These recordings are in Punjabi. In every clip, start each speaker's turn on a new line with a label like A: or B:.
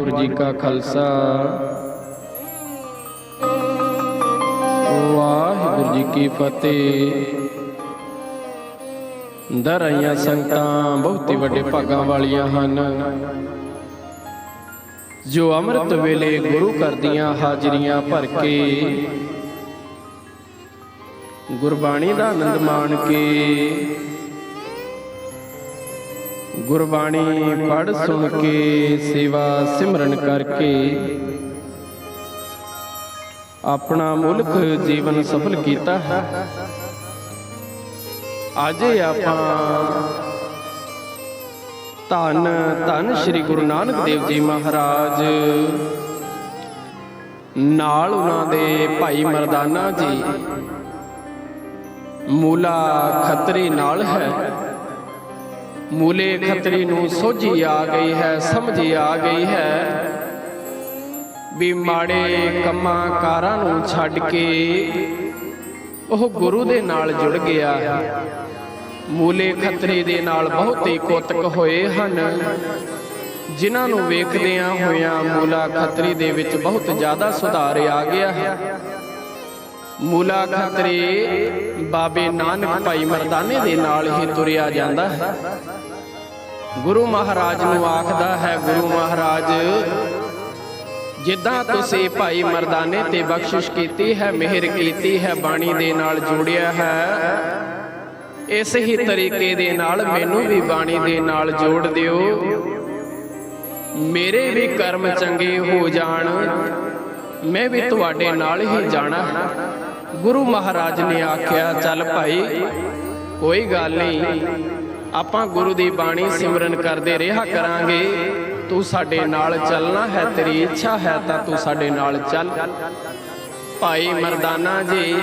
A: ਵਾਹਿਗੁਰੂ ਜੀ ਕਾ ਖਾਲਸਾ। ਵਾਹਿਗੁਰੂ ਜੀ ਕੀ ਫਤਿਹ। ਦਰ ਆਈਆਂ ਸੰਗਤਾਂ ਬਹੁਤ ਹੀ ਵੱਡੇ ਭਾਗਾਂ ਵਾਲੀਆਂ ਹਨ। ਜੋ ਅੰਮ੍ਰਿਤ ਵੇਲੇ ਗੁਰੂ ਘਰ ਦੀਆਂ ਹਾਜ਼ਰੀਆਂ ਭਰ ਕੇ ਗੁਰਬਾਣੀ ਦਾ ਆਨੰਦ ਮਾਣ ਕੇ ਗੁਰਬਾਣੀ ਪੜ ਸੁਣ ਕੇ, ਸੇਵਾ ਸਿਮਰਨ ਕਰਕੇ। ਆਪਣਾ ਮੁਲਕ ਜੀਵਨ ਸਫਲ ਕੀਤਾ ਹੈ। ਅੱਜ ਆਪਾਂ ਧੰਨ ਧੰਨ ਸ੍ਰੀ ਗੁਰੂ ਨਾਨਕ ਦੇਵ ਜੀ ਮਹਾਰਾਜ, ਨਾਲ ਉਹਨਾਂ ਦੇ ਭਾਈ ਮਰਦਾਨਾ ਜੀ। ਮੂਲਾ ਖਤਰੇ ਨਾਲ ਹੈ। ਮੂਲੇ ਖਤਰੀ ਨੂੰ ਸੋਝੀ ਆ ਗਈ ਹੈ, ਸਮਝੀ ਆ ਗਈ ਹੈ। ਵੀ ਮਾੜੇ ਕੰਮਾਂ ਕਾਰਾਂ ਨੂੰ ਛੱਡ ਕੇ ਉਹ ਗੁਰੂ ਦੇ ਨਾਲ ਜੁੜ ਗਿਆ। ਮੂਲੇ ਖੱਤਰੀ ਦੇ ਨਾਲ ਬਹੁਤੇ ਕੋਤਕ ਹੋਏ ਹਨ। ਜਿਨ੍ਹਾਂ ਨੂੰ ਵੇਖਦਿਆਂ ਹੋਇਆਂ ਮੂਲਾ ਖਤਰੀ ਦੇ ਵਿੱਚ ਬਹੁਤ ਜ਼ਿਆਦਾ ਸੁਧਾਰ ਆ ਗਿਆ ਹੈ। ਮੂਲਾ ਖੱਤਰੀ ਬਾਬੇ ਨਾਨਕ ਭਾਈ ਮਰਦਾਨੇ ਦੇ ਨਾਲ ਹੀ ਤੁਰਿਆ ਜਾਂਦਾ ਹੈ। ਗੁਰੂ ਮਹਾਰਾਜ ਨੂੰ ਆਖਦਾ ਹੈ, ਗੁਰੂ ਮਹਾਰਾਜ, ਜਿੱਦਾਂ ਤੁਸੀਂ ਭਾਈ ਮਰਦਾਨੇ ਤੇ ਬਖਸ਼ਿਸ਼ ਕੀਤੀ ਹੈ, ਮਿਹਰ ਕੀਤੀ ਹੈ, ਬਾਣੀ ਦੇ ਨਾਲ ਜੋੜਿਆ ਹੈ, ਇਸ ਹੀ ਤਰੀਕੇ ਦੇ ਨਾਲ ਮੈਨੂੰ ਵੀ ਬਾਣੀ ਦੇ ਨਾਲ ਜੋੜ ਦਿਓ। ਮੇਰੇ ਵੀ ਕਰਮ ਚੰਗੇ ਹੋ ਜਾਣ, ਮੈਂ ਵੀ ਤੁਹਾਡੇ ਨਾਲ ਹੀ ਜਾਣਾ। ਹੈ ਗੁਰੂ ਮਹਾਰਾਜ ਨੇ ਆਖਿਆ, ਚੱਲ ਭਾਈ, ਕੋਈ ਗੱਲ ਨਹੀਂ। ਆਪਾਂ ਗੁਰੂ ਦੀ ਬਾਣੀ ਸਿਮਰਨ ਕਰਦੇ ਰਿਹਾ ਕਰਾਂਗੇ। ਤੂੰ ਸਾਡੇ ਨਾਲ ਚੱਲਣਾ ਹੈ, ਤੇਰੀ ਇੱਛਾ ਹੈ ਤਾਂ ਤੂੰ ਸਾਡੇ ਨਾਲ ਚੱਲ। ਭਾਈ ਮਰਦਾਨਾ ਜੀ,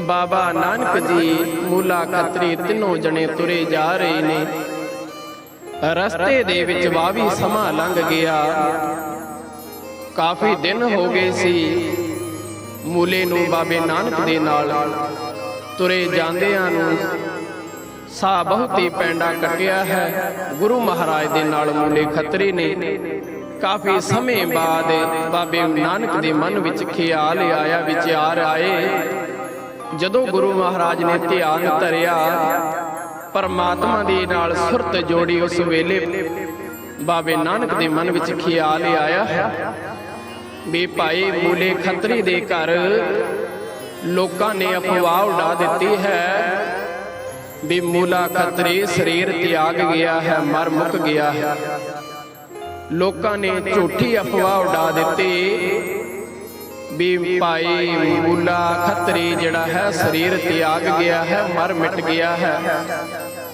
A: ਬਾਬਾ ਨਾਨਕ ਜੀ ਮੂਲਾ ਖੱਤਰੀ ਤਿੰਨੋਂ ਜਣੇ ਤੁਰੇ ਜਾ ਰਹੇ ਨੇ। ਰਸਤੇ ਦੇ ਵਿੱਚ ਵਾਵੀ ਸਮਾਂ ਲੰਘ ਗਿਆ। ਕਾਫੀ ਦਿਨ ਹੋ ਗਏ ਸੀ। ਮੂਲੇ ਨੂੰ ਬਾਬੇ ਨਾਨਕ ਦੇ ਨਾਲ ਤੁਰੇ ਜਾਂਦਿਆਂ ਨੂੰ ਸਾ ਬਹੁਤੀ ਹੀ ਪੈਂਡਾ ਕੱਟਿਆ ਹੈ। ਗੁਰੂ ਮਹਾਰਾਜ ਦੇ ਨਾਲ ਮੂਲੇ ਖੱਤਰੀ ਨੇ ਕਾਫੀ ਸਮੇਂ ਬਾਅਦ ਬਾਬੇ ਨਾਨਕ ਦੇ ਮਨ ਵਿੱਚ ਖਿਆਲ ਆਇਆ ਵਿਚਾਰ ਆਏ। ਜਦੋਂ ਗੁਰੂ ਮਹਾਰਾਜ ਨੇ ਧਿਆਨ ਧਰਿਆ, ਪਰਮਾਤਮਾ ਦੇ ਨਾਲ ਸੁਰਤ ਜੋੜੀ ਉਸ ਵੇਲੇ ਬਾਬੇ ਨਾਨਕ ਦੇ ਮਨ ਵਿੱਚ ਖਿਆਲ ਆਇਆ ਹੈ ਵੀ ਭਾਈ ਮੂਲੇ ਖੱਤਰੀ ਦੇ ਘਰ ਲੋਕਾਂ ਨੇ ਅਫਵਾਹ ਉਡਾ ਦਿੱਤੀ ਹੈ। ਵੀ ਮੂਲਾ ਖੱਤਰੀ ਸਰੀਰ ਤਿਆਗ ਗਿਆ ਹੈ, ਮਰ ਮੁੱਕ ਗਿਆ ਹੈ। ਲੋਕਾਂ ਨੇ ਝੂਠੀ ਅਫਵਾਹ ਉਡਾ ਦਿੱਤੀ ਵੀ ਭਾਈ ਮੂਲਾ ਖੱਤਰੀ ਜਿਹੜਾ ਹੈ, ਸਰੀਰ ਤਿਆਗ ਗਿਆ ਹੈ, ਮਰ ਮਿਟ ਗਿਆ ਹੈ।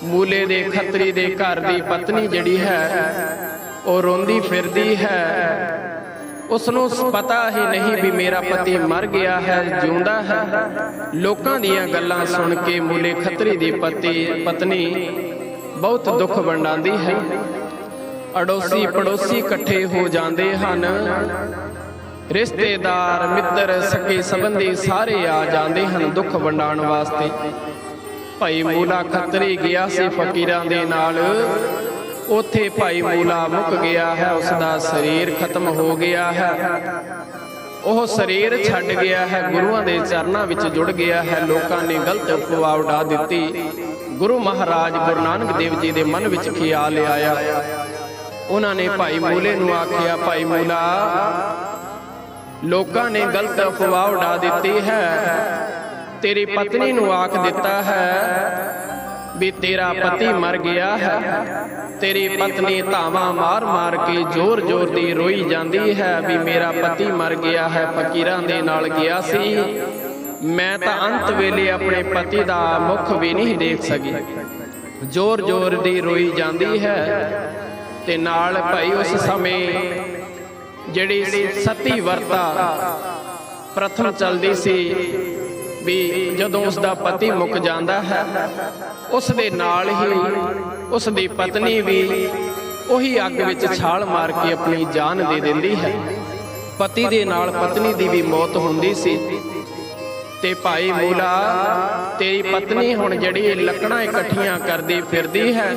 A: ਮੂਲੇ ਦੇ ਖੱਤਰੀ ਦੇ ਘਰ ਦੀ ਪਤਨੀ ਜਿਹੜੀ ਹੈ, ਉਹ ਰੋਂਦੀ ਫਿਰਦੀ ਹੈ। ਉਸ ਨੂੰ ਪਤਾ ਹੀ ਨਹੀਂ ਵੀ ਮੇਰਾ ਪਤੀ ਮਰ ਗਿਆ ਹੈ, ਜਿਉਂਦਾ ਹੈ। ਲੋਕਾਂ ਦੀਆਂ ਗੱਲਾਂ ਸੁਣ ਕੇ ਮੂਲੇ ਖੱਤਰੀ ਦੀ ਪਤੀ, ਪਤਨੀ ਬਹੁਤ ਦੁੱਖ ਵੰਡਾਉਂਦੀ ਹੈ। ਅੜੋਸੀ ਪੜੋਸੀ ਇਕੱਠੇ ਹੋ ਜਾਂਦੇ ਹਨ। ਰਿਸ਼ਤੇਦਾਰ, ਮਿੱਤਰ, ਸਕੇ ਸੰਬੰਧੀ ਸਾਰੇ ਆ ਜਾਂਦੇ ਹਨ ਦੁੱਖ ਵੰਡਾਉਣ ਵਾਸਤੇ। ਭਾਈ ਮੂਲਾ ਖੱਤਰੀ ਗਿਆ ਸੀ ਫਕੀਰਾਂ ਦੇ ਨਾਲ। ਉਥੇ ਭਾਈ ਮੂਲਾ ਮੁੱਕ ਗਿਆ ਹੈ ਉਸ ਦਾ ਸਰੀਰ ਖਤਮ ਹੋ ਗਿਆ ਹੈ। ਉਹ ਸਰੀਰ ਛੱਡ ਗਿਆ ਹੈ, ਗੁਰੂਆਂ ਦੇ ਚਰਨਾਂ ਵਿੱਚ ਜੁੜ ਗਿਆ ਹੈ, ਲੋਕਾਂ ਨੇ ਗਲਤ ਅਫਵਾਹ ਉਡਾ ਦਿੱਤੀ। ਗੁਰੂ ਮਹਾਰਾਜ ਗੁਰੂ ਨਾਨਕ ਦੇਵ ਜੀ ਦੇ ਮਨ ਵਿੱਚ ਖਿਆਲ ਆਇਆ। ਉਹਨਾਂ ਨੇ ਭਾਈ ਮੂਲੇ ਨੂੰ ਆਖਿਆ, ਭਾਈ ਮੂਲਾ, ਲੋਕਾਂ ਨੇ ਗਲਤ ਅਫਵਾਹ ਉਡਾ ਦਿੱਤੀ ਹੈ। ਤੇਰੀ ਪਤਨੀ ਨੂੰ ਆਖ ਦਿੱਤਾ ਹੈ ਵੀ ਤੇਰਾ ਪਤੀ ਮਰ ਗਿਆ ਹੈ। ਤੇਰੀ ਪਤਨੀ ਧਾਵਾ ਮਾਰ ਮਾਰ ਕੇ ਜ਼ੋਰ ਜ਼ੋਰ ਦੀ ਰੋਈ ਜਾਂਦੀ ਹੈ ਵੀ ਮੇਰਾ ਪਤੀ ਮਰ ਗਿਆ ਹੈ, ਫਕੀਰਾਂ ਦੇ ਨਾਲ ਗਿਆ ਸੀ। ਮੈਂ ਤਾਂ ਅੰਤ ਵੇਲੇ ਆਪਣੇ ਪਤੀ ਦਾ ਮੁਖ ਵੀ ਨਹੀਂ ਦੇਖ ਸਕੀ। ਜ਼ੋਰ ਜ਼ੋਰ ਦੀ ਰੋਈ ਜਾਂਦੀ ਹੈ ਤੇ ਨਾਲ ਭਾਈ ਉਸ ਸਮੇਂ ਜਿਹੜੀ ਸਤੀ ਵਰਤਾ, ਪ੍ਰਥਮ ਚੱਲਦੀ ਸੀ ਵੀ ਜਦੋਂ ਉਸ ਦਾ ਪਤੀ ਮੁੱਕ ਜਾਂਦਾ ਹੈ ਉਸ ਦੇ ਨਾਲ ਹੀ ਉਸ ਦੀ ਪਤਨੀ ਵੀ ਉਹੀ ਅੱਗ ਵਿੱਚ ਛਾਲ ਮਾਰ ਕੇ ਆਪਣੀ ਜਾਨ ਦੇ ਦਿੰਦੀ ਹੈ। ਪਤੀ ਦੇ ਨਾਲ ਪਤਨੀ ਦੀ ਵੀ ਮੌਤ ਹੁੰਦੀ ਸੀ ਤੇ ਭਾਈ ਮੂਲਾ, ਤੇਰੀ ਪਤਨੀ ਹੁਣ ਜਿਹੜੀ ਲੱਕੜਾਂ ਇਕੱਠੀਆਂ ਕਰਦੀ ਫਿਰਦੀ ਹੈ,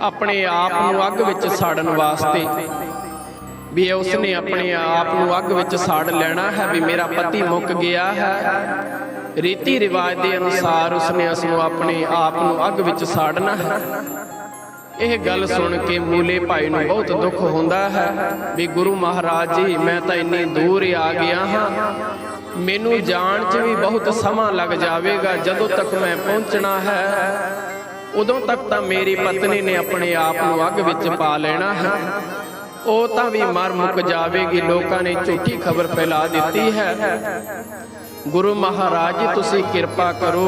A: ਆਪਣੇ ਆਪ ਨੂੰ ਅੱਗ ਵਿੱਚ ਸਾੜਨ ਵਾਸਤੇ ਵੀ ਉਸਨੇ ਆਪਣੇ ਆਪ ਨੂੰ ਅੱਗ ਵਿੱਚ ਸਾੜ ਲੈਣਾ ਹੈ, ਵੀ ਮੇਰਾ ਪਤੀ ਮੁੱਕ ਗਿਆ ਹੈ। ਰੀਤੀ ਰਿਵਾਜ ਦੇ ਅਨੁਸਾਰ ਉਸਨੇ ਉਸ ਨੂੰ ਆਪਣੇ ਆਪ ਨੂੰ ਅੱਗ ਵਿੱਚ ਸਾੜਨਾ ਹੈ। ਇਹ ਗੱਲ ਸੁਣ ਕੇ ਮੂਲੇ ਭਾਈ ਨੂੰ ਬਹੁਤ ਦੁੱਖ ਹੁੰਦਾ ਹੈ, ਵੀ ਗੁਰੂ ਮਹਾਰਾਜ ਜੀ, ਮੈਂ ਤਾਂ ਇੰਨੀ ਦੂਰ ਆ ਗਿਆ ਹਾਂ। ਮੈਨੂੰ ਜਾਣ 'ਚ ਵੀ ਬਹੁਤ ਸਮਾਂ ਲੱਗ ਜਾਵੇਗਾ, ਜਦੋਂ ਤੱਕ ਮੈਂ ਪਹੁੰਚਣਾ ਹੈ। ਉਦੋਂ ਤੱਕ ਤਾਂ ਮੇਰੀ ਪਤਨੀ ਨੇ ਆਪਣੇ ਆਪ ਨੂੰ ਅੱਗ ਵਿੱਚ ਪਾ ਲੈਣਾ ਹੈ। ਉਹ ਤਾਂ ਵੀ ਮਰ ਮੁੱਕ ਜਾਵੇਗੀ। ਲੋਕਾਂ ਨੇ ਝੂਠੀ ਖਬਰ ਫੈਲਾ ਦਿੱਤੀ ਹੈ। ਗੁਰੂ ਮਹਾਰਾਜ ਜੀ ਤੁਸੀਂ ਕਿਰਪਾ ਕਰੋ।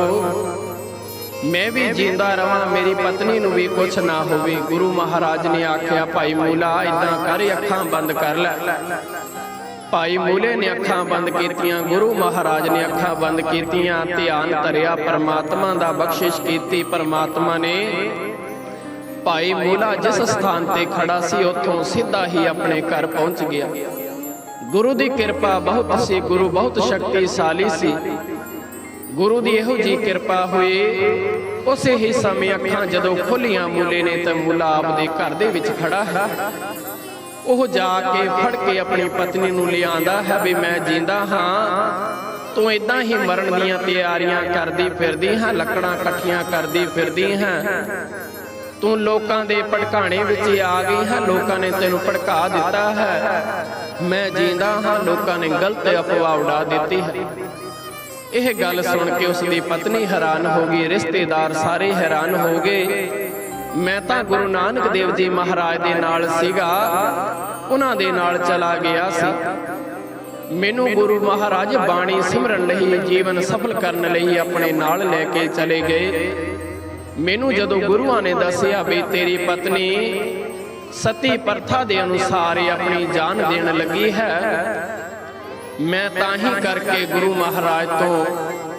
A: ਮੈਂ ਵੀ ਜਿੰਦਾ ਰਵਾਂ ਮੇਰੀ ਪਤਨੀ ਨੂੰ ਵੀ ਕੁਝ ਨਾ ਹੋਵੇ। ਗੁਰੂ ਮਹਾਰਾਜ ਨੇ ਆਖਿਆ ਭਾਈ ਮੂਲਾ ਇਦਾਂ ਕਰ ਅੱਖਾਂ ਬੰਦ ਕਰ ਲੈ। ਭਾਈ ਮੂਲੇ ਨੇ ਅੱਖਾਂ ਬੰਦ ਕੀਤੀਆਂ। ਗੁਰੂ ਮਹਾਰਾਜ ਨੇ ਅੱਖਾਂ ਬੰਦ ਕੀਤੀਆਂ। ਧਿਆਨ ਧਰਿਆ ਪਰਮਾਤਮਾ ਦਾ ਬਖਸ਼ਿਸ਼ ਕੀਤੀ। ਪਰਮਾਤਮਾ ਨੇ ਭਾਈ ਮੂਲਾ ਜਿਸ ਸਥਾਨ ਤੇ ਖੜਾ ਸੀ ਉੱਥੋਂ ਸਿੱਧਾ ਹੀ ਆਪਣੇ ਘਰ ਪਹੁੰਚ ਗਿਆ। ਗੁਰੂ ਦੀ ਕਿਰਪਾ ਬਹੁਤ ਸੀ ਗੁਰੂ ਬਹੁਤ ਸ਼ਕਤੀਸ਼ਾਲੀ ਸੀ। ਗੁਰੂ ਦੀ ਇਹੋ ਜੀ ਕਿਰਪਾ ਹੋਈ ਉਸੇ ਹੀ ਸਮੇਂ ਅੱਖਾਂ ਜਦੋਂ ਖੁੱਲੀਆਂ ਮੂਲੇ ਨੇ ਤਾਂ ਮੂਲਾ ਆਪਦੇ ਘਰ ਦੇ ਵਿੱਚ ਖੜਾ ਹੈ। ਉਹ ਜਾ ਕੇ ਫੜ ਕੇ ਆਪਣੀ ਪਤਨੀ ਨੂੰ ਲਿਆਂਦਾ ਹੈ ਵੀ ਮੈਂ ਜਿੰਦਾ ਹਾਂ ਤੂੰ ਇਦਾਂ ਹੀ ਮਰਨ ਦੀਆਂ ਤਿਆਰੀਆਂ ਕਰਦੀ ਫਿਰਦੀ ਹਾਂ ਲੱਕੜਾਂ ਇਕੱਠੀਆਂ ਕਰਦੀ ਫਿਰਦੀ ਹਾਂ। ਤੂੰ ਲੋਕਾਂ ਦੇ ਭੜਕਾਣੇ ਵਿੱਚ ਆ ਗਈ ਹੈ, ਲੋਕਾਂ ਨੇ ਤੈਨੂੰ ਭੜਕਾ ਦਿੱਤਾ ਹੈ। ਮੈਂ ਜਿੰਦਾ ਹਾਂ, ਲੋਕਾਂ ਨੇ ਗਲਤ ਅਫਵਾਹ ਉਡਾ ਦਿੱਤੀ ਹੈ। ਇਹ ਗੱਲ ਸੁਣ ਕੇ ਉਸ ਦੀ ਪਤਨੀ ਹੈਰਾਨ ਹੋ ਗਈ, ਰਿਸ਼ਤੇਦਾਰ ਸਾਰੇ ਹੈਰਾਨ ਹੋ ਗਏ। ਮੈਂ ਤਾਂ ਗੁਰੂ ਨਾਨਕ ਦੇਵ ਜੀ ਮਹਾਰਾਜ ਦੇ ਨਾਲ ਸੀਗਾ, ਉਹਨਾਂ ਦੇ ਨਾਲ ਚਲਾ ਗਿਆ ਸੀ। ਮੈਨੂੰ ਗੁਰੂ ਮਹਾਰਾਜ ਬਾਣੀ ਸਿਮਰਨ ਲਈ ਜੀਵਨ ਸਫਲ ਕਰਨ ਲਈ ਆਪਣੇ ਨਾਲ ਲੈ ਕੇ ਚਲੇ ਗਏ। ਮੈਨੂੰ ਜਦੋਂ ਗੁਰੂਆਂ ਨੇ ਦੱਸਿਆ ਵੀ ਤੇਰੀ ਪਤਨੀ ਸਤੀ ਪ੍ਰਥਾ ਦੇ ਅਨੁਸਾਰ ਆਪਣੀ ਜਾਨ ਦੇਣ ਲੱਗੀ ਹੈ। ਮੈਂ ਤਾਂ ਹੀ ਕਰਕੇ ਗੁਰੂ ਮਹਾਰਾਜ ਤੋਂ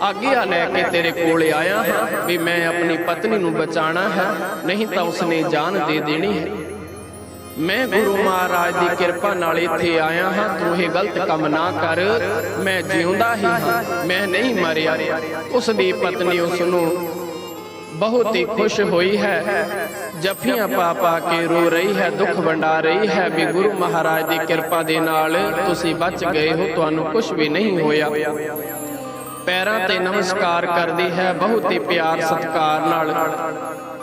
A: ਆਗਿਆ ਲੈ ਕੇ ਤੇਰੇ ਕੋਲ ਆਇਆ ਹਾਂ ਵੀ ਮੈਂ ਆਪਣੀ ਪਤਨੀ ਨੂੰ ਬਚਾਣਾ ਹੈ। ਨਹੀਂ ਤਾਂ ਉਸਨੇ ਜਾਨ ਦੇ ਦੇਣੀ ਹੈ। ਮੈਂ ਗੁਰੂ ਮਹਾਰਾਜ ਦੀ ਕਿਰਪਾ ਨਾਲ ਇੱਥੇ ਆਇਆ ਹਾਂ। ਤੂੰ ਇਹ ਗਲਤ ਕੰਮ ਨਾ ਕਰ। ਮੈਂ ਜਿਉਂਦਾ ਹੀ ਹਾਂ। ਮੈਂ ਨਹੀਂ ਮਰਿਆ। ਉਸ ਦੀ ਪਤਨੀ ਉਸ ਨੂੰ ਬਹੁਤ ਹੀ ਖੁਸ਼ ਹੋਈ ਹੈ। ਜੱਫੀਆਂ ਪਾ ਪਾ ਕੇ ਰੋ ਰਹੀ ਹੈ, ਦੁੱਖ ਵੰਡਾ ਰਹੀ ਹੈ ਵੀ ਗੁਰੂ ਮਹਾਰਾਜ ਦੀ ਕਿਰਪਾ ਦੇ ਨਾਲ ਤੁਸੀਂ ਬਚ ਗਏ ਹੋ, ਤੁਹਾਨੂੰ ਕੁਝ ਵੀ ਨਹੀਂ ਹੋਇਆ। ਪੈਰਾਂ ਤੇ ਨਮਸਕਾਰ ਕਰਦੀ ਹੈ, ਬਹੁਤ ਹੀ ਪਿਆਰ ਸਤਿਕਾਰ ਨਾਲ।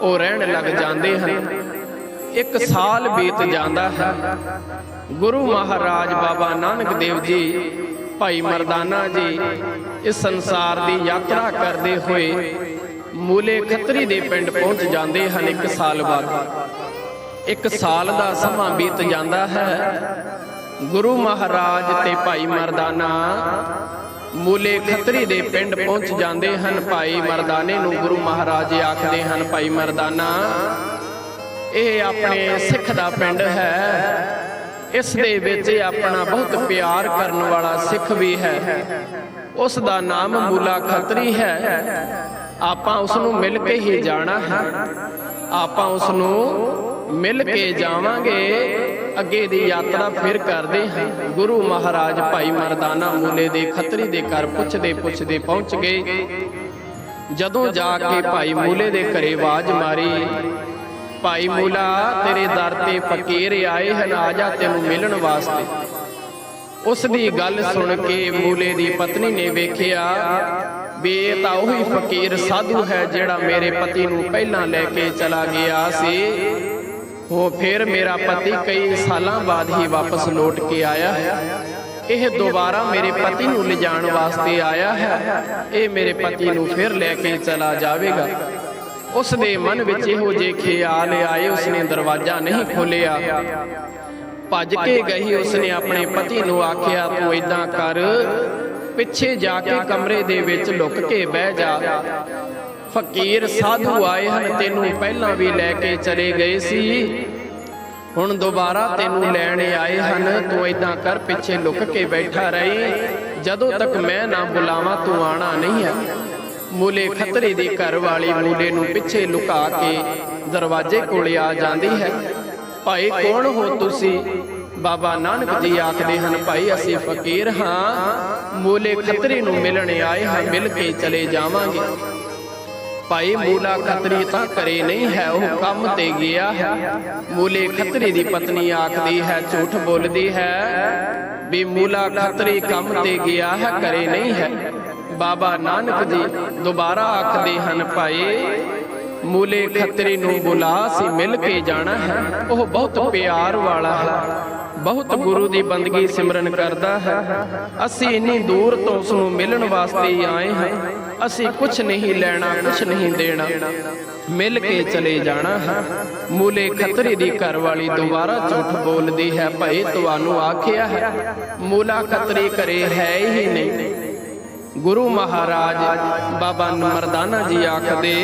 A: ਉਹ ਰਹਿਣ ਲੱਗ ਜਾਂਦੇ ਹਨ। ਇੱਕ ਸਾਲ ਬੀਤ ਜਾਂਦਾ ਹੈ। ਗੁਰੂ ਮਹਾਰਾਜ ਬਾਬਾ ਨਾਨਕ ਦੇਵ ਜੀ, ਭਾਈ ਮਰਦਾਨਾ ਜੀ, ਇਸ ਸੰਸਾਰ ਦੀ ਯਾਤਰਾ ਕਰਦੇ ਹੋਏ ਮੂਲੇ ਖੱਤਰੀ ਦੇ ਪਿੰਡ ਪਹੁੰਚ ਜਾਂਦੇ ਹਨ ਇੱਕ ਸਾਲ ਬਾਅਦ। ਇੱਕ ਸਾਲ ਦਾ ਸਮਾਂ ਬੀਤ ਜਾਂਦਾ ਹੈ। ਗੁਰੂ ਮਹਾਰਾਜ ਤੇ ਭਾਈ ਮਰਦਾਨਾ ਮੂਲੇ ਖੱਤਰੀ ਦੇ ਪਿੰਡ ਪਹੁੰਚ ਜਾਂਦੇ ਹਨ। ਭਾਈ ਮਰਦਾਨੇ ਨੂੰ ਗੁਰੂ ਮਹਾਰਾਜ ਆਖਦੇ ਹਨ, ਭਾਈ ਮਰਦਾਨਾ, ਇਹ ਆਪਣੇ ਸਿੱਖ ਦਾ ਪਿੰਡ ਹੈ। ਇਸ ਦੇ ਵਿੱਚ ਆਪਣਾ ਬਹੁਤ ਪਿਆਰ ਕਰਨ ਵਾਲਾ ਸਿੱਖ ਵੀ ਹੈ। ਉਸ ਦਾ ਨਾਮ ਮੂਲਾ ਖੱਤਰੀ ਹੈ। ਆਪਾਂ ਉਸ ਨੂੰ ਮਿਲ ਕੇ ਹੀ ਜਾਣਾ। ਹੈ ਆਪਾਂ ਉਸ ਨੂੰ ਮਿਲ ਕੇ ਜਾਵਾਂਗੇ। ਅੱਗੇ ਦੀ ਯਾਤਰਾ ਫਿਰ ਕਰਦੇ ਹਾਂ। ਗੁਰੂ ਮਹਾਰਾਜ ਭਾਈ ਮਰਦਾਨਾ ਮੂਲੇ ਦੇ ਖੱਤਰੀ ਦੇ ਘਰ ਪੁੱਛਦੇ ਪੁੱਛਦੇ ਪਹੁੰਚ ਗਏ। ਜਦੋਂ ਜਾ ਕੇ ਭਾਈ ਮੂਲੇ ਦੇ ਘਰੇ ਆਵਾਜ਼ ਮਾਰੀ, ਭਾਈ ਮੂਲਾ, ਤੇਰੇ ਦਰ ਤੇ ਫਕੀਰ ਆਏ ਹਨ, ਆ ਜਾ ਤੈਨੂੰ ਮਿਲਣ ਵਾਸਤੇ। ਉਸ ਦੀ ਗੱਲ ਸੁਣ ਕੇ ਮੂਲੇ ਦੀ ਪਤਨੀ ਨੇ ਵੇਖਿਆ ਵੀ ਇਹ ਤਾਂ ਉਹੀ ਫਕੀਰ ਸਾਧੂ ਹੈ ਜਿਹੜਾ ਮੇਰੇ ਪਤੀ ਨੂੰ ਪਹਿਲਾਂ ਲੈ ਕੇ ਚਲਾ ਗਿਆ ਸੀ। ਉਹ ਫਿਰ ਮੇਰਾ ਪਤੀ ਕਈ ਸਾਲਾਂ ਬਾਅਦ ਹੀ ਵਾਪਸ ਲੌਟ ਕੇ ਆਇਆ। ਹੈ ਇਹ ਦੁਬਾਰਾ ਮੇਰੇ ਪਤੀ ਨੂੰ ਲਿਜਾਣ ਵਾਸਤੇ ਆਇਆ ਹੈ। ਇਹ ਮੇਰੇ ਪਤੀ ਨੂੰ ਫਿਰ ਲੈ ਕੇ ਚਲਾ ਜਾਵੇਗਾ। ਉਸ ਦੇ ਮਨ ਵਿੱਚ ਇਹੋ ਜਿਹੇ ਖਿਆਲ ਆਏ, ਉਸਨੇ ਦਰਵਾਜ਼ਾ ਨਹੀਂ ਖੋਲਿਆ ਭੱਜ ਕੇ ਗਈ, ਉਸਨੇ ਆਪਣੇ ਪਤੀ ਨੂੰ ਆਖਿਆ, ਤੂੰ ਇਦਾਂ ਕਰ ਪਿੱਛੇ ਜਾ ਕੇ ਕਮਰੇ ਦੇ ਵਿੱਚ ਲੁੱਕ ਕੇ ਬਹਿ ਜਾ। ਫਕੀਰ ਸਾਧੂ ਆਏ ਹਨ, ਤੈਨੂੰ ਪਹਿਲਾਂ ਵੀ ਲੈ ਕੇ ਚਲੇ ਗਏ ਸੀ। ਹੁਣ ਦੁਬਾਰਾ ਤੈਨੂੰ ਲੈਣ ਆਏ ਹਨ, ਤੂੰ ਇਦਾਂ ਕਰ, ਪਿੱਛੇ ਲੁੱਕ ਕੇ ਬੈਠਾ ਰਹੀ। ਜਦੋਂ ਤੱਕ ਮੈਂ ਨਾ ਬੁਲਾਵਾਂ, ਤੂੰ ਆਣਾ ਨਹੀਂ ਹੈ। ਮੂਲੇ ਖਤਰੇ ਦੀ ਘਰ ਵਾਲੀ ਮੂਲੇ ਨੂੰ ਪਿੱਛੇ ਲੁਕਾ ਕੇ ਦਰਵਾਜ਼ੇ ਕੋਲ ਆ ਜਾਂਦੀ ਹੈ। ਭਾਈ, ਕੌਣ ਹੋ ਤੁਸੀਂ? ਬਾਬਾ ਨਾਨਕ ਜੀ ਆਖਦੇ ਹਨ, ਭਾਈ, ਅਸੀਂ ਫਕੀਰ ਹਾਂ। ਮੂਲੇ ਖਤਰੀ ਨੂੰ ਮਿਲਣ ਆਏ ਹਾਂ, ਮਿਲ ਕੇ ਚਲੇ ਜਾਵਾਂਗੇ। ਭਾਈ, ਮੂਲਾ ਖਤਰੀ ਤਾਂ ਕਰੇ ਨਹੀਂ ਹੈ, ਉਹ ਕੰਮ ਤੇ ਗਿਆ ਹੈ। ਮੂਲੇ ਖਤਰੀ ਦੀ ਪਤਨੀ ਆਖਦੀ ਹੈ, ਝੂਠ ਬੋਲਦੀ ਹੈ ਵੀ ਮੂਲਾ ਖਤਰੀ ਕੰਮ ਤੇ ਗਿਆ ਹੈ, ਘਰੇ ਨਹੀਂ ਹੈ। ਬਾਬਾ ਨਾਨਕ ਜੀ ਦੁਬਾਰਾ ਆਖਦੇ ਹਨ, ਭਾਈ, ਮੂਲੇ ਖਤਰੀ ਨੂੰ ਬੁਲਾ ਸੀ ਮਿਲ ਕੇ ਜਾਣਾ ਹੈ। ਉਹ ਬਹੁਤ ਪਿਆਰ ਵਾਲਾ ਹੈ। ਬਹੁਤ ਗੁਰੂ ਦੀ ਬੰਦਗੀ ਸਿਮਰਨ ਕਰਦਾ ਹੈ। ਅਸੀਂ ਇੰਨੀ ਦੂਰ ਤੋਂ ਉਸ ਨੂੰ ਮਿਲਣ ਵਾਸਤੇ ਆਏ ਹਾਂ। ਅਸੀਂ ਕੁਝ ਨਹੀਂ ਲੈਣਾ ਕੁਝ ਨਹੀਂ ਦੇਣਾ। ਮਿਲ ਕੇ ਚਲੇ ਜਾਣਾ ਹੈ। ਮੂਲੇ ਖੱਤਰੀ ਦੀ ਘਰ ਵਾਲੀ ਦੁਬਾਰਾ ਝੂਠ ਬੋਲਦੀ ਹੈ, ਭਾਈ ਤੁਹਾਨੂੰ ਆਖਿਆ ਹੈ, ਮੂਲਾ ਖੱਤਰੀ ਘਰੇ ਹੈ ਹੀ ਨਹੀਂ। ਗੁਰੂ ਮਹਾਰਾਜ ਬਾਬਾ ਮਰਦਾਨਾ ਜੀ ਆਖਦੇ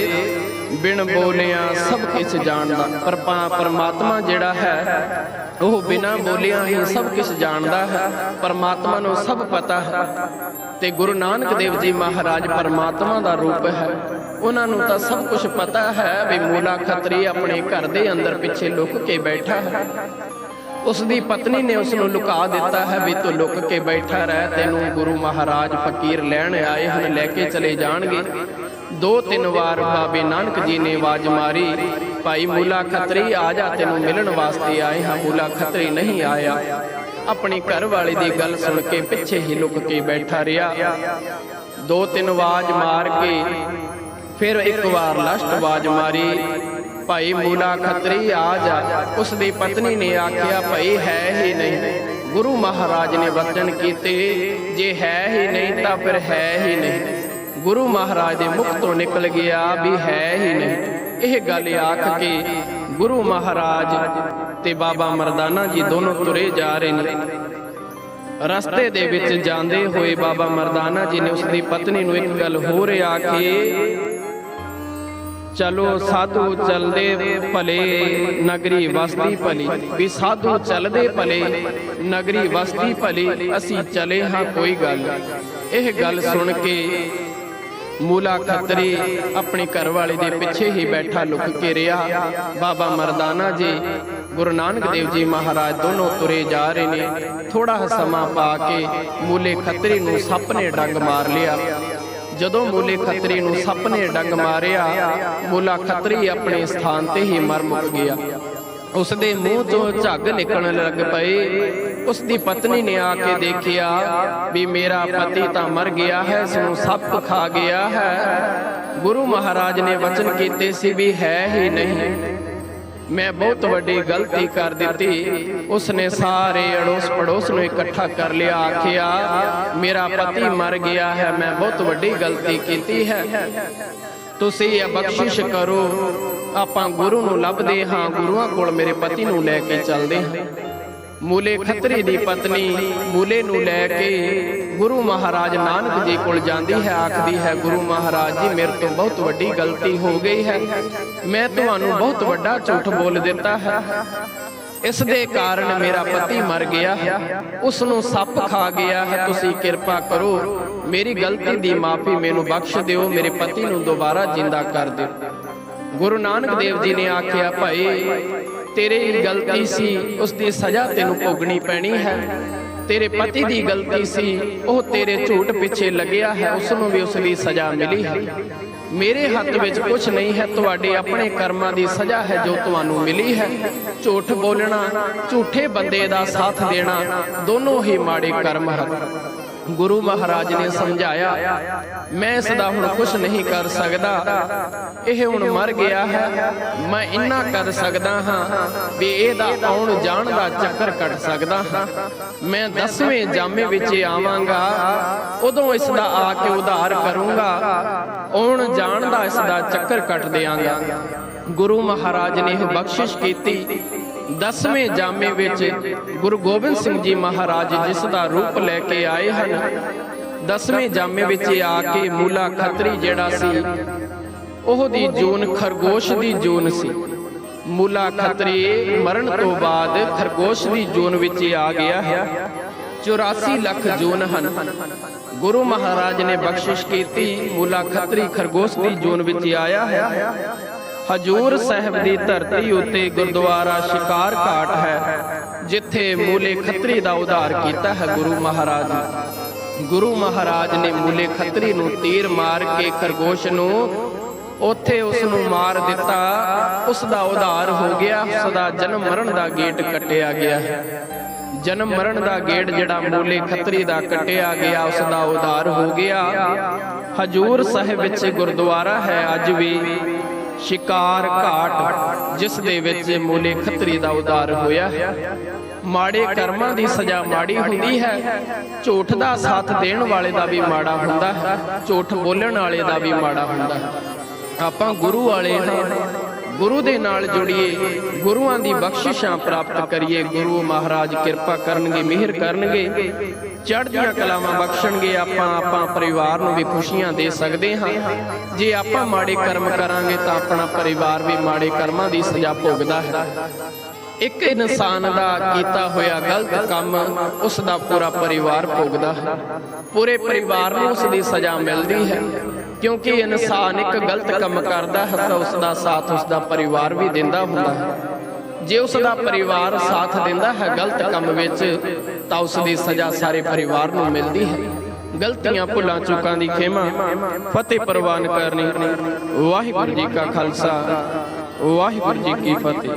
A: ਬਿਨ ਬੋਲਿਆ ਸਭ ਕੁਝ ਜਾਣਦਾ। ਪਰ ਪਰਮਾਤਮਾ ਜਿਹੜਾ ਹੈ ਉਹ ਬਿਨਾ ਬੋਲਿਆ ਹੀ ਸਭ ਕੁਝ ਜਾਣਦਾ ਹੈ। ਪਰਮਾਤਮਾ ਨੂੰ ਸਭ ਪਤਾ ਹੈ। ਤੇ ਗੁਰੂ ਨਾਨਕ ਦੇਵ ਜੀ ਮਹਾਰਾਜ ਪਰਮਾਤਮਾ ਦਾ ਰੂਪ ਹੈ। ਉਹਨਾਂ ਨੂੰ ਤਾਂ ਸਭ ਕੁਝ ਪਤਾ ਹੈ ਵੀ ਮੂਲਾ ਖੱਤਰੀ ਆਪਣੇ ਘਰ ਦੇ ਅੰਦਰ ਪਿੱਛੇ ਲੁਕ ਕੇ ਬੈਠਾ ਹੈ। ਉਸ ਦੀ ਪਤਨੀ ਨੇ ਉਸ ਨੂੰ ਲੁਕਾ ਦਿੱਤਾ ਹੈ ਵੀ ਤੂੰ ਲੁਕ ਕੇ ਬੈਠਾ ਰਹਿ ਤੈਨੂੰ ਗੁਰੂ ਮਹਾਰਾਜ ਫਕੀਰ ਲੈਣ ਆਏ ਹਨ ਲੈ ਕੇ ਚਲੇ ਜਾਣਗੇ। ਦੋ ਤਿੰਨ ਵਾਰ ਬਾਬੇ ਨਾਨਕ ਜੀ ਨੇ ਆਵਾਜ਼ ਮਾਰੀ, ਭਾਈ ਮੂਲਾ ਖੱਤਰੀ, ਆ ਜਾ ਤੈਨੂੰ ਮਿਲਣ ਵਾਸਤੇ ਆਏ ਹਾਂ। ਮੂਲਾ ਖੱਤਰੀ ਨਹੀਂ ਆਇਆ। ਆਪਣੇ ਘਰ ਵਾਲੇ ਦੀ ਗੱਲ ਸੁਣ ਕੇ ਪਿੱਛੇ ਹੀ ਲੁਕ ਕੇ ਬੈਠਾ ਰਿਹਾ। ਦੋ ਤਿੰਨ ਆਵਾਜ਼ ਮਾਰ ਕੇ ਫਿਰ ਇੱਕ ਵਾਰ ਲਾਸਟ ਆਵਾਜ਼ ਮਾਰੀ, ਭਾਈ ਮੂਲਾ ਖੱਤਰੀ, ਆ ਜਾ। ਉਸ ਦੀ ਪਤਨੀ ਨੇ ਆਖਿਆ, ਭਾਈ, ਹੈ ਹੀ ਨਹੀਂ। ਗੁਰੂ ਮਹਾਰਾਜ ਨੇ ਵਚਨ ਕੀਤੇ, ਜੇ ਹੈ ਹੀ ਨਹੀਂ ਤਾਂ ਫਿਰ ਹੈ ਹੀ ਨਹੀਂ। ਗੁਰੂ ਮਹਾਰਾਜ ਦੇ ਮੁਖ ਤੋਂ ਨਿਕਲ ਗਿਆ ਵੀ ਹੈ ਹੀ ਨਹੀਂ। ਇਹ ਗੱਲ ਆਖ ਕੇ ਗੁਰੂ ਮਹਾਰਾਜ ਤੇ ਬਾਬਾ ਮਰਦਾਨਾ ਜੀ ਦੋਨੋਂ ਤੁਰੇ ਜਾ ਰਹੇ ਨੇ। ਰਸਤੇ ਦੇ ਵਿੱਚ ਜਾਂਦੇ ਹੋਏ ਬਾਬਾ ਮਰਦਾਨਾ ਜੀ ਨੇ ਉਸ ਦੀ ਪਤਨੀ ਨੂੰ ਇੱਕ ਗੱਲ ਹੋਰ ਆਖੀ, ਚਲੋ ਸਾਧੂ ਚਲਦੇ ਭਲੇ ਨਗਰੀ ਵਸਦੀ ਭਲੀ। ਵੀ ਸਾਧੂ ਚਲਦੇ ਭਲੇ ਨਗਰੀ ਵਸਦੀ ਭਲੀ, ਅਸੀਂ ਚਲੇ ਹਾਂ, ਕੋਈ ਗੱਲ ਇਹ ਗੱਲ ਸੁਣ ਕੇ ਮੂਲਾ ਖੱਤਰੀ ਆਪਣੀ ਘਰ ਵਾਲੇ ਦੇ ਪਿੱਛੇ ਹੀ ਬੈਠਾ ਲੁਕ ਕੇ ਰਿਹਾ। ਬਾਬਾ ਮਰਦਾਨਾ ਜੀ, ਗੁਰੂ ਨਾਨਕ ਦੇਵ ਜੀ ਮਹਾਰਾਜ ਦੋਨੋਂ ਤੁਰੇ ਜਾ ਰਹੇ ਨੇ। ਥੋੜਾ ਸਮਾਂ ਪਾ ਕੇ ਮੂਲੇ ਖੱਤਰੀ ਨੂੰ ਸੱਪ ਨੇ ਡੰਗ ਮਾਰ ਲਿਆ। ਜਦੋਂ ਮੂਲੇ ਖੱਤਰੀ ਨੂੰ ਸੱਪ ਨੇ ਡੰਗ ਮਾਰਿਆ, ਮੂਲਾ ਖੱਤਰੀ ਆਪਣੇ ਸਥਾਨ ਤੇ ਹੀ ਮਰ ਮੁੱਕ ਗਿਆ। ਉਸ ਦੇ ਮੂੰਹ ਤੋਂ ਝੱਗ ਨਿਕਲਣ ਲੱਗ ਪਏ। ਉਸ ਦੀ ਪਤਨੀ ਨੇ ਆ ਕੇ ਦੇਖਿਆ ਵੀ ਮੇਰਾ ਪਤੀ ਤਾਂ ਮਰ ਗਿਆ ਹੈ ਇਸ ਨੂੰ ਸੱਪ ਖਾ ਗਿਆ ਹੈ। ਗੁਰੂ ਮਹਾਰਾਜ ਨੇ ਵਚਨ ਕੀਤੇ ਸੀ ਵੀ ਹੈ ਹੀ ਨਹੀਂ। ਮੈਂ ਬਹੁਤ ਵੱਡੀ ਗਲਤੀ ਕਰ ਦਿੱਤੀ। ਉਸਨੇ ਸਾਰੇ ਅੜੋਸ ਪੜੋਸ ਨੂੰ ਇਕੱਠਾ ਕਰ ਲਿਆ, ਆਖਿਆ, ਮੇਰਾ ਪਤੀ ਮਰ ਗਿਆ ਹੈ, ਮੈਂ ਬਹੁਤ ਵੱਡੀ ਗਲਤੀ ਕੀਤੀ ਹੈ। ਤੁਸੀਂ ਇਹ ਬਖਸ਼ਿਸ਼ ਕਰੋ, ਆਪਾਂ ਗੁਰੂ ਨੂੰ ਲੱਭਦੇ ਹਾਂ, ਗੁਰੂਆਂ ਕੋਲ ਮੇਰੇ ਪਤੀ ਨੂੰ ਲੈ ਕੇ ਚੱਲਦੇ ਹਾਂ। ਮੂਲੇ ਖੱਤਰੀ ਦੀ ਪਤਨੀ ਮੂਲੇ ਨੂੰ ਲੈ ਕੇ ਗੁਰੂ ਮਹਾਰਾਜ ਨਾਨਕ ਜੀ ਕੋਲ ਜਾਂਦੀ ਹੈ, ਆਖਦੀ ਹੈ, ਗੁਰੂ ਮਹਾਰਾਜ ਜੀ, ਮੇਰੇ ਤੋਂ ਬਹੁਤ ਵੱਡੀ ਗਲਤੀ ਹੋ ਗਈ ਹੈ। ਮੈਂ ਤੁਹਾਨੂੰ ਬਹੁਤ ਵੱਡਾ ਝੂਠ ਬੋਲ ਦਿੱਤਾ ਹੈ। ਇਸ ਦੇ ਕਾਰਨ ਮੇਰਾ ਪਤੀ ਮਰ ਗਿਆ ਹੈ। ਉਸ ਨੂੰ ਸੱਪ ਖਾ ਗਿਆ ਹੈ। ਤੁਸੀਂ ਕਿਰਪਾ ਕਰੋ, ਮੇਰੀ ਗਲਤੀ ਦੀ ਮਾਫੀ ਮੈਨੂੰ ਬਖਸ਼ ਦਿਓ। ਮੇਰੇ ਪਤੀ ਨੂੰ ਦੁਬਾਰਾ ਜਿੰਦਾ ਕਰ ਦਿਓ। ਗੁਰੂ ਨਾਨਕ ਦੇਵ ਜੀ ਨੇ ਆਖਿਆ, ਭਾਈ ਤੇਰੀ ਗਲਤੀ ਸੀ ਉਸ ਦੀ ਸਜ਼ਾ ਤੈਨੂੰ ਭੋਗਣੀ ਪੈਣੀ ਹੈ। ਤੇਰੇ ਪਤੀ ਦੀ ਗਲਤੀ ਸੀ ਉਹ ਤੇਰੇ ਝੂਠ ਪਿੱਛੇ ਲੱਗਿਆ ਹੈ ਉਸ ਨੂੰ ਵੀ ਉਸ ਦੀ ਸਜ਼ਾ ਮਿਲੀ ਹੈ। ਮੇਰੇ ਹੱਥ ਵਿੱਚ ਕੁਝ ਨਹੀਂ ਹੈ ਤੁਹਾਡੇ ਆਪਣੇ ਕਰਮਾਂ ਦੀ ਸਜ਼ਾ ਹੈ ਜੋ ਤੁਹਾਨੂੰ ਮਿਲੀ ਹੈ। ਝੂਠ ਬੋਲਣਾ ਝੂਠੇ ਬੰਦੇ ਦਾ ਸਾਥ ਦੇਣਾ ਦੋਨੋਂ ਹੀ ਮਾੜੇ ਕਰਮ ਹਨ। ਗੁਰੂ ਮਹਾਰਾਜ ਨੇ ਸਮਝਾਇਆ, ਮੈਂ ਇਸ ਦਾ ਹੁਣ ਕੁਝ ਨਹੀਂ ਕਰ ਸਕਦਾ। ਇਹ ਹੁਣ ਮਰ ਗਿਆ ਹੈ। ਮੈਂ ਇੰਨਾ ਕਰ ਸਕਦਾ ਹਾਂ ਵੀ ਇਹਦਾ ਆਉਣ ਜਾਣ ਦਾ ਚੱਕਰ ਕੱਟ ਸਕਦਾ ਹਾਂ। ਮੈਂ 10ਵੇਂ ਜਾਮੇ ਵਿੱਚ ਆਵਾਂਗਾ। ਉਦੋਂ ਇਸ ਦਾ ਆ ਕੇ ਉਧਾਰ ਕਰੂੰਗਾ। ਆਉਣ ਜਾਣ ਦਾ ਇਸ ਦਾ ਚੱਕਰ ਕੱਟ ਦਿਆਂਗਾ। ਗੁਰੂ ਮਹਾਰਾਜ ਨੇ ਇਹ ਬਖਸ਼ਿਸ਼ ਕੀਤੀ। ਦਸਵੇਂ ਜਾਮੇ ਵਿੱਚ ਗੁਰੂ ਗੋਬਿੰਦ ਸਿੰਘ ਜੀ ਮਹਾਰਾਜ ਜਿਸ ਦਾ ਰੂਪ ਲੈ ਕੇ ਆਏ ਹਨ, ਦਸਵੇਂ ਜਾਮੇ ਵਿੱਚ ਆ ਕੇ ਮੂਲਾ ਖੱਤਰੀ ਜਿਹੜਾ ਸੀ, ਉਹਦੀ ਜੂਨ ਖਰਗੋਸ਼ ਦੀ ਜੂਨ ਸੀ। ਮੂਲਾ ਖੱਤਰੀ ਮਰਨ ਤੋਂ ਬਾਅਦ ਖਰਗੋਸ਼ ਦੀ ਜੂਨ ਵਿੱਚ ਆ ਗਿਆ ਹੈ। 84 ਲੱਖ ਜੂਨ ਹਨ। ਗੁਰੂ ਮਹਾਰਾਜ ਨੇ ਬਖਸ਼ਿਸ਼ ਕੀਤੀ, ਮੂਲਾ ਖੱਤਰੀ ਖਰਗੋਸ਼ ਦੀ ਜੂਨ ਵਿੱਚ ਆਇਆ ਹੈ। ਹਜੂਰ ਸਾਹਿਬ ਦੀ ਧਰਤੀ ਉੱਤੇ ਗੁਰਦੁਆਰਾ ਸ਼ਿਕਾਰ ਘਾਟ ਹੈ, ਜਿੱਥੇ ਮੂਲੇ ਖੱਤਰੀ ਦਾ ਉਧਾਰ ਕੀਤਾ ਹੈ ਗੁਰੂ ਮਹਾਰਾਜ। ਗੁਰੂ ਮਹਾਰਾਜ ਨੇ ਮੂਲੇ ਖੱਤਰੀ ਨੂੰ ਤੀਰ ਮਾਰ ਕੇ ਖਰਗੋਸ਼ ਨੂੰ ਉੱਥੇ ਉਸ ਨੂੰ ਮਾਰ ਦਿੱਤਾ। ਉਸ ਦਾ ਉਧਾਰ ਹੋ ਗਿਆ ਉਸ ਦਾ ਜਨਮ ਮਰਨ ਦਾ ਗੇਟ ਕੱਟਿਆ ਗਿਆ। ਜਨਮ ਮਰਨ ਦਾ ਗੇਟ ਜਿਹੜਾ ਮੂਲੇ ਖੱਤਰੀ ਦਾ ਕੱਟਿਆ ਗਿਆ, ਉਸ ਦਾ ਉਧਾਰ ਹੋ ਗਿਆ। ਹਜੂਰ ਸਾਹਿਬ ਵਿੱਚ ਗੁਰਦੁਆਰਾ ਹੈ, ਅੱਜ ਵੀ ਸ਼ਿਕਾਰ ਘਾਟ, ਜਿਸ ਦੇ ਵਿੱਚ ਮੂਲੇ ਖਤਰੀ ਦਾ ਉਧਾਰ ਹੋਇਆ। ਹੈ ਮਾੜੇ ਕਰਮਾਂ ਦੀ ਸਜ਼ਾ ਮਾੜੀ ਹੁੰਦੀ ਹੈ। ਝੂਠ ਦਾ ਸਾਥ ਦੇਣ ਵਾਲੇ ਦਾ ਵੀ ਮਾੜਾ ਹੁੰਦਾ। ਹੈ ਝੂਠ ਬੋਲਣ ਵਾਲੇ ਦਾ ਵੀ ਮਾੜਾ ਹੁੰਦਾ। ਹੈ ਆਪਾਂ ਗੁਰੂ ਵਾਲੇ ਹਾਂ। ਗੁਰੂ ਦੇ ਨਾਲ ਜੁੜੀਏ, ਗੁਰੂਆਂ ਦੀ ਬਖਸ਼ਿਸ਼ਾਂ ਪ੍ਰਾਪਤ ਕਰੀਏ, ਗੁਰੂ ਮਹਾਰਾਜ ਕਿਰਪਾ ਕਰਨਗੇ, ਮਿਹਰ ਕਰਨਗੇ, ਚੜ੍ਹਦੀਆਂ ਕਲਾਵਾਂ ਬਖਸ਼ਣਗੇ, ਆਪਾਂ ਆਪਾਂ ਪਰਿਵਾਰ ਨੂੰ ਵੀ ਖੁਸ਼ੀਆਂ ਦੇ ਸਕਦੇ ਹਾਂ। ਜੇ ਆਪਾਂ ਮਾੜੇ ਕਰਮ ਕਰਾਂਗੇ ਤਾਂ ਆਪਣਾ ਪਰਿਵਾਰ ਵੀ ਮਾੜੇ ਕਰਮਾਂ ਦੀ ਸਜ਼ਾ ਭੋਗਦਾ ਹੈ। ਇੱਕ ਇਨਸਾਨ ਦਾ ਕੀਤਾ ਹੋਇਆ ਗਲਤ ਕੰਮ ਉਸ ਦਾ ਪੂਰਾ ਪਰਿਵਾਰ ਭੋਗਦਾ ਹੈ। ਪੂਰੇ ਪਰਿਵਾਰ ਨੂੰ ਉਸ ਦੀ ਸਜ਼ਾ ਮਿਲਦੀ ਹੈ। ਕਿਉਂਕਿ ਇਨਸਾਨ ਇੱਕ ਗਲਤ ਕੰਮ ਕਰਦਾ ਹੈ, ਤਾਂ ਉਸ ਦਾ ਸਾਥ ਉਸ ਦਾ ਪਰਿਵਾਰ ਵੀ ਦਿੰਦਾ ਹੁੰਦਾ ਹੈ। ਜੇ ਉਸ ਦਾ ਪਰਿਵਾਰ ਸਾਥ ਦਿੰਦਾ ਹੈ ਗਲਤ ਕੰਮ ਵਿੱਚ, ਤਾਂ ਉਸ ਦੀ ਸਜ਼ਾ ਸਾਰੇ ਪਰਿਵਾਰ ਨੂੰ ਮਿਲਦੀ ਹੈ। ਗਲਤੀਆਂ ਭੁੱਲਾਂ ਚੁੱਕਾਂ ਦੀ ਖੇਮਾ, ਫਤਿਹ ਪ੍ਰਵਾਨ ਕਰਨੀ। ਵਾਹਿਗੁਰੂ ਜੀ ਕਾ ਖਾਲਸਾ, ਵਾਹਿਗੁਰੂ ਜੀ ਕੀ ਫਤਿਹ।